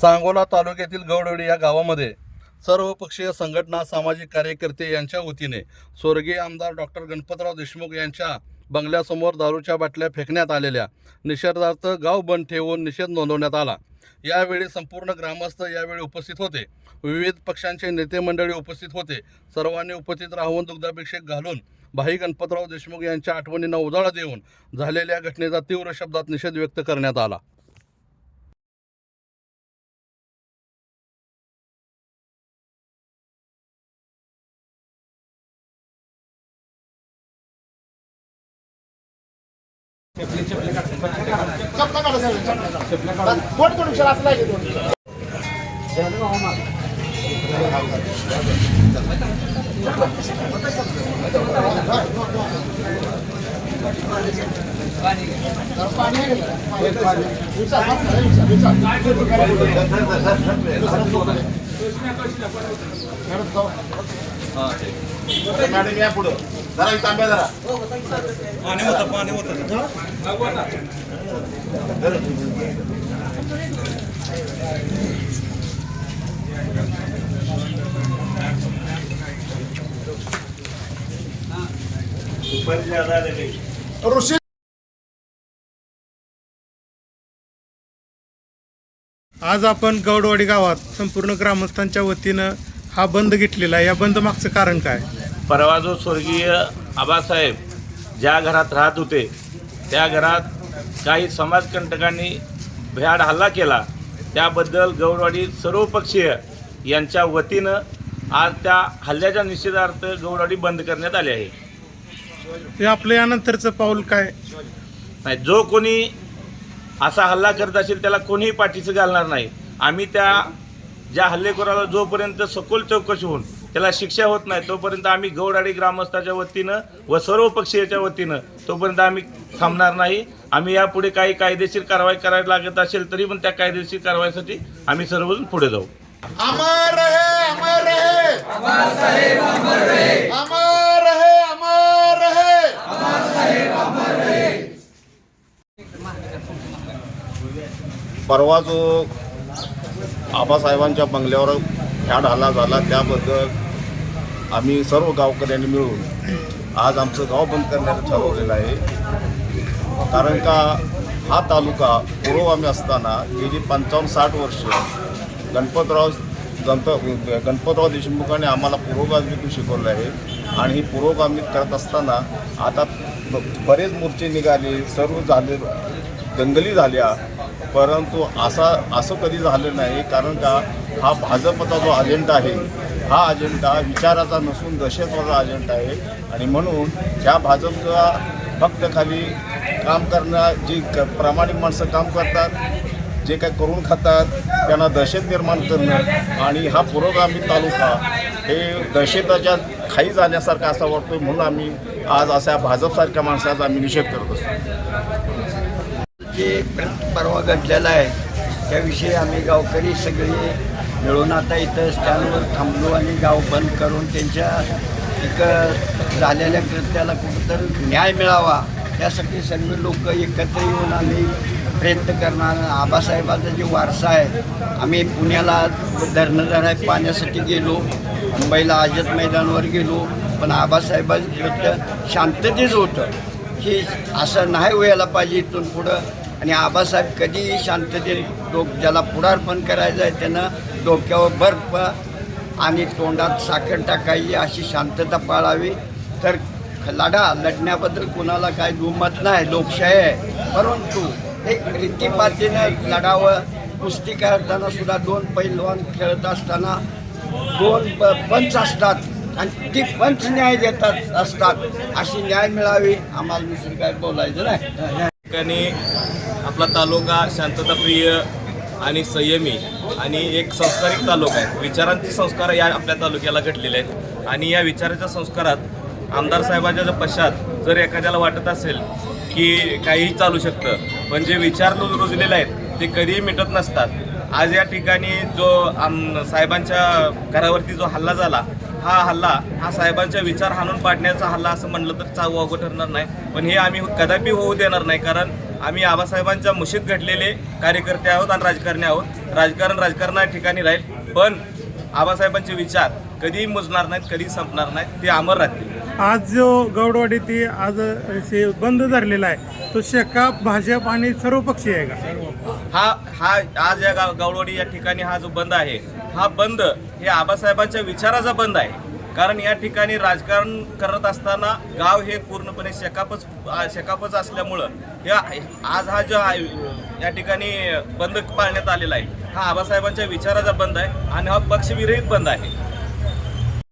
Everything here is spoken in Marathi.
सांगोला तालुक्यातील गौडवडी या गावामध्ये सर्वपक्षीय संघटना सामाजिक कार्यकर्ते यांच्या वतीने स्वर्गीय आमदार डॉक्टर गणपतराव देशमुख यांच्या बंगल्यासमोर दारूच्या बाटल्या फेकण्यात आलेल्या निषेधार्थ गाव बंद ठेवून निषेध नोंदवण्यात आला. यावेळी संपूर्ण ग्रामस्थ यावेळी उपस्थित होते. विविध पक्षांचे नेते मंडळी उपस्थित होते. सर्वांनी उपस्थित राहून दुग्धाभिषेक घालून भाई गणपतराव देशमुख यांच्या आठवणींना उजाळा देऊन झालेल्या घटनेचा तीव्र शब्दात निषेध व्यक्त करण्यात आला. थोडं थोडं विचार असं मॅडम या पुढं जरा तांब्या जरा इथं आंब्या जरा ऋषी आज आपण गौडवाडी गावात संपूर्ण ग्रामस्थांच्या वतीनं हा बंद घेतलेला आहे. या बंद मागचं कारण काय? परवा जो स्वर्गीय आबासाहेब ज्या घरात राहत होते त्या घरात काही समाजकंटकांनी भ्याड हल्ला केला. त्याबद्दल गौडवाडी सर्वपक्षीय यांच्या वतीनं आज त्या हल्ल्याच्या निषेधार्थ गौडवाडी बंद करण्यात आली आहे. हे आपलं यानंतरचं पाऊल काय? नाही जो कोणी असा हल्ला करत असेल त्याला कोणीही पाठीचं घालणार नाही. आम्ही त्या ज्या हल्लेखोराला जोपर्यंत सखोल चौकशी होऊन त्याला शिक्षा होत नाही तोपर्यंत आम्ही गौडाडी ग्रामस्थाच्या वतीनं व सर्व पक्षीयाच्या वतीनं तोपर्यंत आम्ही थांबणार नाही. आम्ही यापुढे काही कायदेशीर कारवाई करायला लागत असेल तरी पण त्या कायदेशीर कारवाईसाठी आम्ही सर्वजण पुढे जाऊ. अमर रहे अमर रहे अमर रहे. अमर रहे अमर रहे. परवा जो आबासाहेबांच्या बंगल्यावर फॅड हल्ला झाला त्याबद्दल आम्ही सर्व गावकऱ्यांनी मिळून आज आमचं गाव बंद करण्याचं ठरवलेलं आहे. कारण का हा तालुका पुरोगामी असताना गेली पंचावन्न साठ वर्ष गणपतराव गणप गणपतराव देशमुखांनी आम्हाला पुरोगामीतून शिकवलं आहे. आणि ही पुरोगामी करत असताना आता ब- बरेच मोर्चे निघाले सर्व झाले दंगली झाल्या. परंतु असा असं कधी झालं नाही कारण का हा भाजपचा जो अजेंडा आहे हा अजेंडा विचाराचा नसून दहशतवादा अजेंडा आहे. आणि म्हणून ह्या भाजपचा फक्त खाली काम करणं जी क प्रामाणिक माणसं काम करतात जे काय करून खातात त्यांना दहशत निर्माण करणं आणि हा पुरोगामी तालुका हे दहशताच्या खाई जाण्यासारखा असा वाटतो म्हणून आम्ही आज अशा भाजपसारख्या माणसाचा आम्ही निषेध करत असतो. जे परवा घडलेला आहे त्याविषयी आम्ही गावकरी सगळे मिळून आता इथं स्टँडवर थांबलो आणि गाव बंद करून त्यांच्या एक झालेल्या कृत्याला कुठंतरी न्याय मिळावा त्यासाठी सर्व लोक एकत्र येऊन आम्ही प्रयत्न करणार. आबासाहेबाचा जे वारसा आहे आम्ही पुण्याला धरणं धराय पाण्यासाठी गेलो मुंबईला आझाद मैदानावर गेलो पण आबासाहेबांचं कृत्य शांततेच होतं. की असं नाही व्हायला पाहिजे इथून पुढं आणि आबासाहेब कधीही शांततेत डोक ज्याला पुढारपण करायचं आहे त्यानं डोक्यावर बर्फ आणि तोंडात साखर टाकायची अशी शांतता पाळावी. तर लढा लढण्याबद्दल कोणाला काय दुमत नाही लोकशाही आहे. परंतु एक रीतीपातीनं लढावं कुस्ती करताना सुद्धा दोन पैलवान खेळत असताना दोन प पंच असतात आणि ती पंच न्याय देतात असतात. अशी न्याय मिळावी आम्हाला दुसरी काय बोलायचं नाही. ठिकाणी आपला तालुका शांतताप्रिय आणि संयमी आणि एक संस्कारिक तालुका आहे. विचारांचे संस्कार या आपल्या तालुक्याला घडलेले आहेत. आणि या विचाराच्या संस्कारात आमदार साहेबांच्या पश्चात जर एखाद्याला वाटत असेल की काहीही चालू शकतं पण जे विचार रुजलेले आहेत ते कधीही मिटत नसतात. आज या ठिकाणी जो आम साहेबांच्या घरावरती जो हल्ला झाला हा हल्ला हा साहेबांच्या विचार हाणून पाडण्याचा हल्ला असं म्हणलं तर चा वावगं ठरणार नाही. पण हे आम्ही कदापि होऊ देणार नाही कारण आम्ही आबासाहेबांच्या मुशीत घडलेले कार्यकर्ते आहोत आणि राजकारणी आहोत. राजकारण राजकारणा ठिकाणी राहील पण आबासाहेबांचे विचार कधीही मुजणार नाहीत कधीही संपणार नाहीत ते अमर राहतील. आज जो गौडवाडी ते आज बंद धरलेला आहे तो शेका भाजप आणि सर्व पक्षीय आहे का? हा हा आज या गाव गावडवाडी या ठिकाणी हा जो बंद आहे हा बंद हे आबासाहेबांच्या विचाराचा बंद आहे. कारण या ठिकाणी राजकारण करत असताना गाव हे पूर्णपणे शेकापच शेकापच असल्यामुळं या आज हा जो या ठिकाणी बंद पाळण्यात आलेला आहे हा आबासाहेबांच्या विचाराचा बंद आहे आणि हा पक्षविरहित बंद आहे.